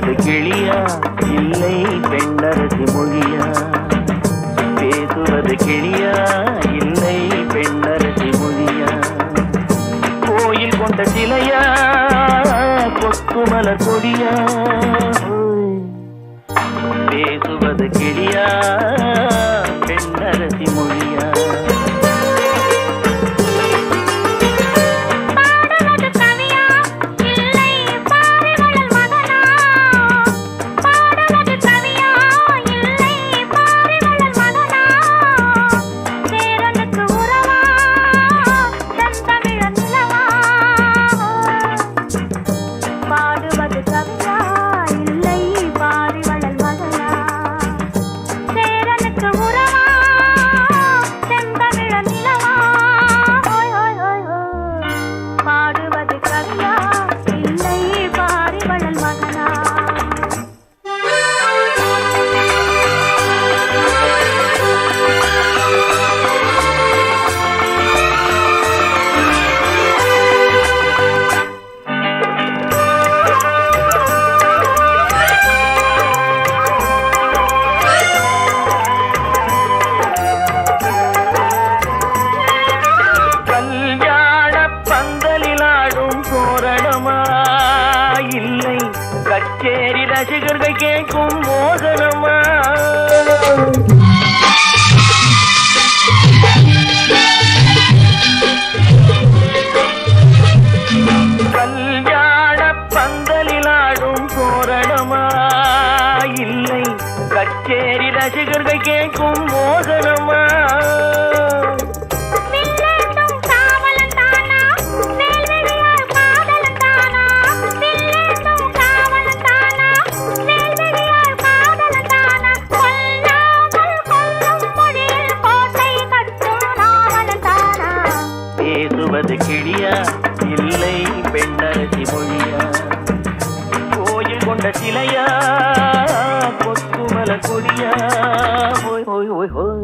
இல்லை பெண்ணரசி மொழியா பேசுவது கிளியா? இல்லை பெண்ணரசி மொழியா கோயில் கொண்ட சிலையா? கொத்துமலர் கொடியா பேசுவது கிளியா? தோரணமா இல்லை கச்சேரி ரசிகர்கள் கேட்கும் மோகனமா? கல்யாண பந்தலில் ஆடும் தோரணமா இல்லை கச்சேரி ரசிகர்கள் கேட்கும் மோகனமா? இல்லை பெண்ணரசி மொழியா? கோயில் கொண்ட சிலையா? கொத்துமல கொடியா? ஓய் ஓய் ஓய் ஓய்.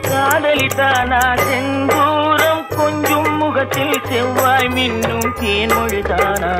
காதலித்தானா? செங்கூரம் கொஞ்சும் முகத்தில் செவ்வாய் மின்னும் தேன்மொழிதானா